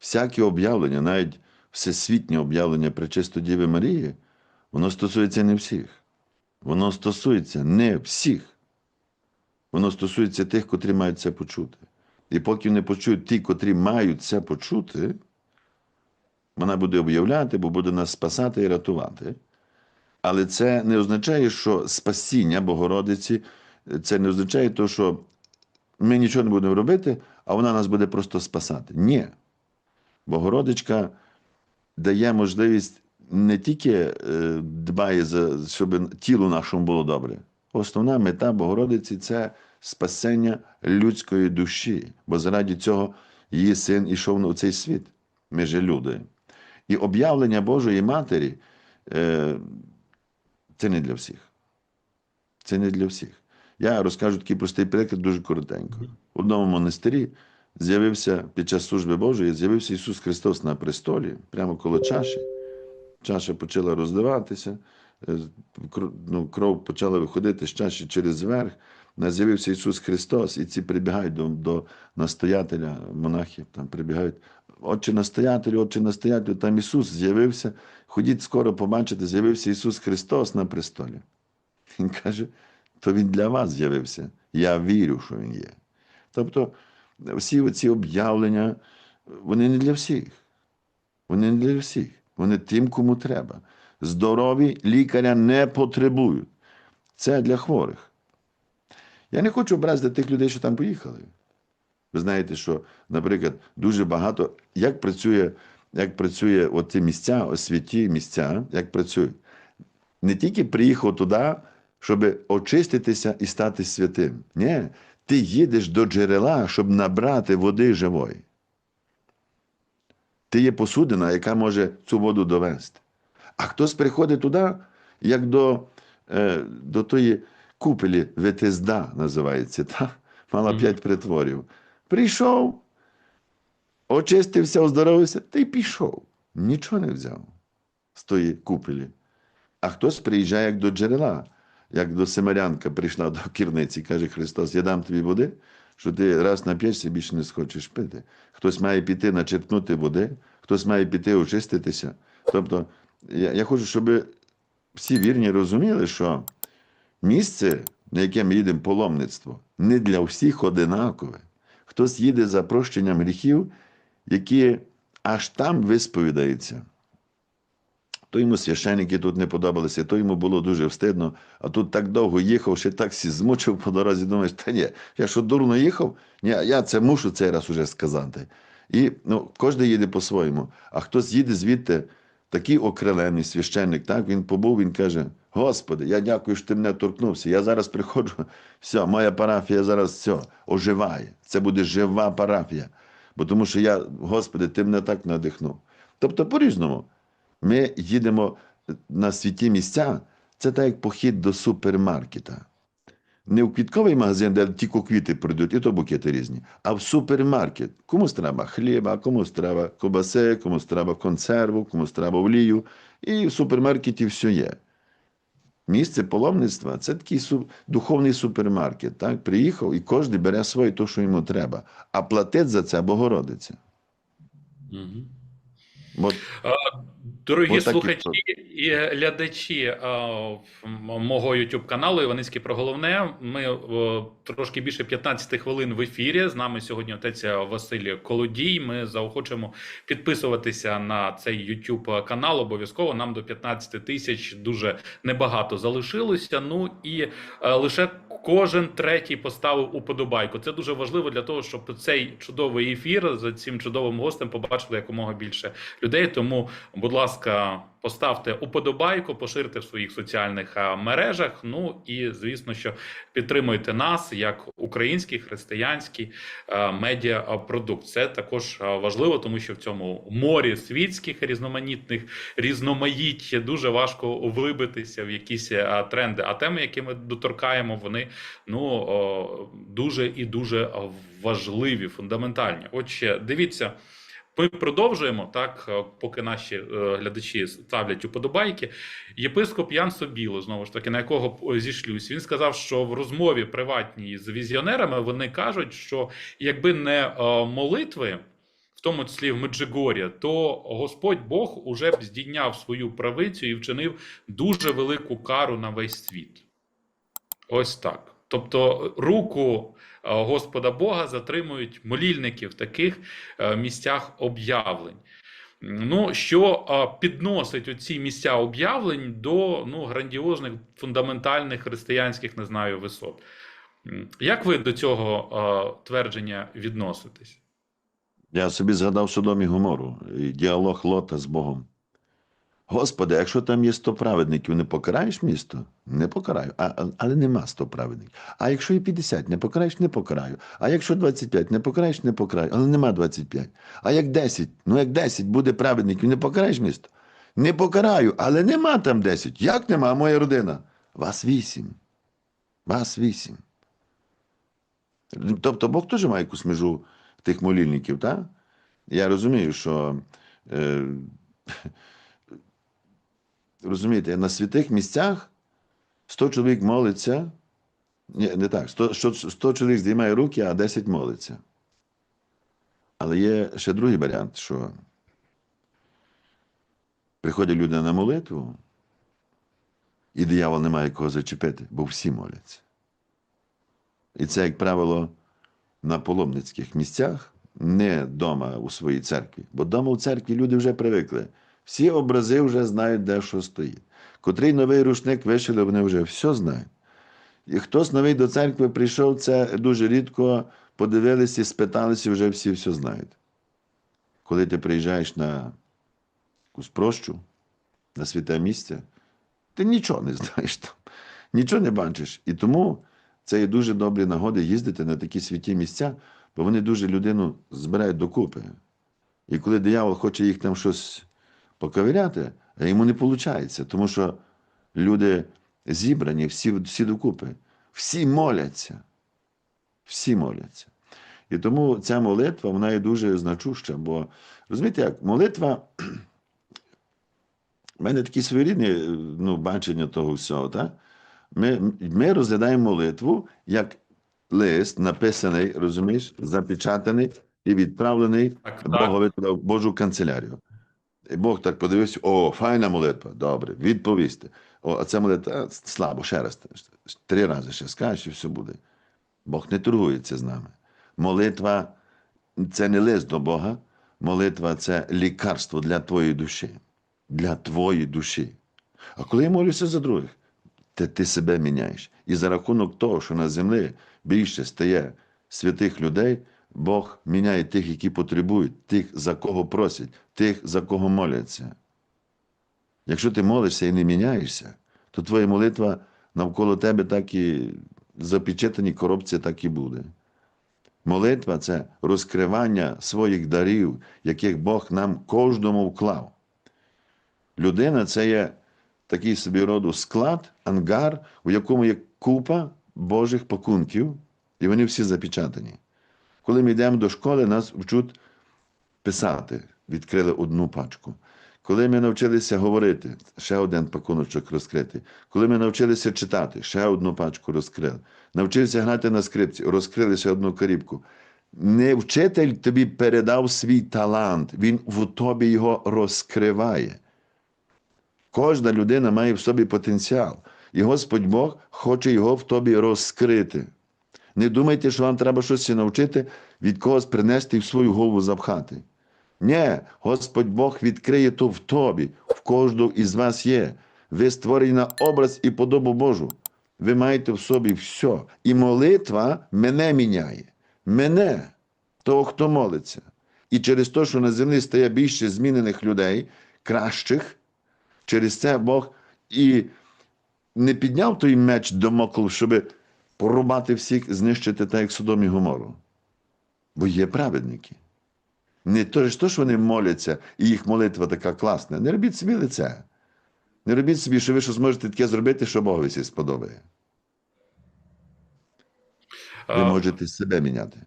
всяке об'явлення, навіть всесвітнє об'явлення Пречисто Діви Марії, воно стосується не всіх. Воно стосується не всіх. Воно стосується тих, котрі мають це почути. І поки не почують ті, котрі мають це почути, вона буде об'являти, бо буде нас спасати і рятувати. Але це не означає, що спасіння Богородиці, це не означає, то, що ми нічого не будемо робити, а вона нас буде просто спасати. Ні. Богородичка дає можливість не тільки е, дбає, за, щоб тілу нашому було добре. Основна мета Богородиці це спасення людської душі, бо заради цього її син ішов у цей світ. Ми же люди. І об'явлення Божої Матері е, це не для всіх. Це не для всіх. Я розкажу такий простий приклад дуже коротенько. В одному монастирі з'явився під час служби Божої, з'явився Ісус Христос на престолі, прямо коло чаші. Чаша почала роздаватися, е, ну, кров почала виходити з чаші через верх. З'явився Ісус Христос, і ці прибігають до, до настоятеля, монахів, там прибігають. Отче настоятелю, отче настоятелю, там Ісус з'явився. Ходіть скоро побачите, з'явився Ісус Христос на престолі. Він каже, то Він для вас з'явився. Я вірю, що Він є. Тобто, всі ці об'явлення, вони не для всіх. Вони не для всіх. Вони тим, кому треба. Здорові лікаря не потребують. Це для хворих. Я не хочу образити тих людей, що там поїхали. Ви знаєте, що, наприклад, дуже багато, як працює, як працює от ці місця, ось святі місця, як працюють. Не тільки приїхав туди, щоб очиститися і стати святим. Ні, ти їдеш до джерела, щоб набрати води живої. Ти є посудина, яка може цю воду довести. А хтось приходить туди, як до, е, до тої купелі Ветезда, називається, та? мала п'ять притворів. Прийшов, очистився, оздоровився, та й пішов. Нічого не взяв з тої купелі. А хтось приїжджає як до джерела, як до Семарянка прийшла до кірниці, каже Христос: Я дам тобі води, що ти раз нап'єшся, більше не схочеш пити. Хтось має піти начерпнути води, хтось має піти очиститися. Тобто, я, я хочу, щоб всі вірні розуміли, що місце, на яке ми їдемо паломництво, не для всіх одинакове. Хтось їде за прощенням гріхів, які аж там висповідаються. То йому священники тут не подобалися, то йому було дуже встидно, а тут так довго їхав, ще так сі змучив по дорозі, думаєш, та ні, я що дурно їхав? Ні, я це мушу цей раз уже сказати. І ну, кожен їде по-своєму. А хтось їде звідти, такий окрелений священник, так, він побув, він каже: Господи, я дякую, що ти мене торкнувся. Я зараз приходжу, все, моя парафія зараз все, оживає. Це буде жива парафія. Бо тому що я, Господи, ти мене так надихнув. Тобто, по-різному. Ми їдемо на святі місця, це так як похід до супермаркета. Не в квітковий магазин, де тільки квіти продають, і то букети різні, а в супермаркет. Комусь треба хліба, комусь треба кобаси, комусь треба консерву, комусь треба олію. І в супермаркеті все є. Місце паломництва це такий духовний супермаркет. Так? Приїхав і кожен бере своє, то, що йому треба. А платить за це Богородиця. Мгм. От Дорогі Отакі слухачі і глядачі е, мого youtube каналу Іваницький про головне. Ми е, трошки більше 15 хвилин в ефірі. З нами сьогодні отець Василь Колодій. Ми заохочуємо підписуватися на цей youtube канал. Обов'язково нам до 15 тисяч дуже небагато залишилося. Ну і е, лише кожен третій поставив уподобайку. Це дуже важливо для того, щоб цей чудовий ефір за цим чудовим гостем побачили якомога більше людей. Тому, будь ласка, поставте уподобайку, поширте в своїх соціальних мережах. Ну і звісно, що підтримуйте нас як український християнський медіапродукт. Це також важливо, тому що в цьому морі світських різноманітних різноманіття дуже важко вибитися в якісь тренди. А теми, які ми доторкаємо, вони ну дуже і дуже важливі, фундаментальні. Отже, дивіться. Ми продовжуємо так, е, поки наші е, глядачі ставлять уподобайки. Єпископ Ян Собіло, знову ж таки, на якого зішлюсь, він сказав, що в розмові приватній з візіонерами вони кажуть, що якби не е, молитви в тому числі в Меджигорі, то Господь Бог уже б здійняв свою правицю і вчинив дуже велику кару на весь світ. Ось так. Тобто руку е, Господа Бога затримують молільники в таких е, місцях об'явлень. Ну, що е, підносить оці місця об'явлень до ну, грандіозних фундаментальних християнських, не знаю, висот. Як ви до цього твердження відноситесь? Я собі згадав Содом і Гомору, і діалог Лота з Богом. Господи, якщо там є сто праведників, не покараєш місто? Не покараю. А, але нема сто праведників. А якщо і 50, не покараєш, не покараю. А якщо 25, не покараєш, не покараю. Але нема 25. А як 10? Ну як 10 буде праведників, не покараєш місто? Не покараю, але нема там 10. Як нема, моя родина? Вас 8. Вас 8. Тобто Бог теж має якусь межу тих молільників, так? Я розумію, що е, розумієте, на святих місцях 100 чоловік молиться. Ні, не так. 100, 100, 100 чоловік здіймає руки, а 10 молиться. Але є ще другий варіант, що приходять люди на молитву, і диявол не має кого зачепити, бо всі моляться. І це, як правило, на паломницьких місцях, не вдома у своїй церкві. Бо вдома у церкві люди вже привикли. Всі образи вже знають, де що стоїть. Котрий новий рушник вишили, вони вже все знають. І хтось новий до церкви прийшов, це дуже рідко подивилися спиталися, вже всі все знають. Коли ти приїжджаєш на якусь прощу, на святе місце, ти нічого не знаєш там, нічого не бачиш. І тому це є дуже добрі нагоди їздити на такі святі місця, бо вони дуже людину збирають докупи. І коли диявол хоче їх там щось поковиряти, а йому не виходить, тому що люди зібрані, всі, всі докупи, всі моляться. Всі моляться. І тому ця молитва вона є дуже значуща, бо розумієте, як молитва. У мене таке своєрідне е, ну, бачення того всього. Так? Ми, ми розглядаємо молитву як лист, написаний, розумієш, запечатаний і відправлений Так, так. Богові в Божу канцелярію. І Бог так подивився: о, файна молитва, добре, відповісти. О, а ця молитва слабо, ще раз. Три рази ще скажеш, і все буде. Бог не торгується з нами. Молитва це не лист до Бога, молитва це лікарство для твоєї душі. Для твоєї душі. А коли я молюся за других, ти, ти себе міняєш. І за рахунок того, що на землі більше стає святих людей, Бог міняє тих, які потребують, тих, за кого просять, тих, за кого моляться. Якщо ти молишся і не міняєшся, то твоя молитва навколо тебе так і запечатані коробці так і буде. Молитва це розкривання своїх дарів, яких Бог нам кожному вклав. Людина це є такий собі роду склад, ангар, у якому є купа Божих пакунків, і вони всі запечатані. Коли ми йдемо до школи, нас вчуть писати, відкрили одну пачку. Коли ми навчилися говорити, ще один пакуночок розкрити. Коли ми навчилися читати, ще одну пачку розкрили. Навчилися грати на скрипці, розкрили ще одну карібку. Не вчитель тобі передав свій талант, він в тобі його розкриває. Кожна людина має в собі потенціал, і Господь Бог хоче його в тобі розкрити. Не думайте, що вам треба щось навчити, від когось принести і в свою голову запхати. Ні, Господь Бог відкриє то в тобі, в кожного із вас є. Ви створені на образ і подобу Божу. Ви маєте в собі все. І молитва мене міняє. Мене, того, хто молиться. І через те, що на землі стає більше змінених людей, кращих, через це Бог і не підняв той меч домокл, щоб порубати всіх, знищити так, як Содом і Гомору. Бо є праведники. Не то ж то, що вони моляться, і їх молитва така класна. Не робіть собі лице. Не робіть собі, що ви що зможете таке зробити, що Богові сподобає. Ви можете себе міняти.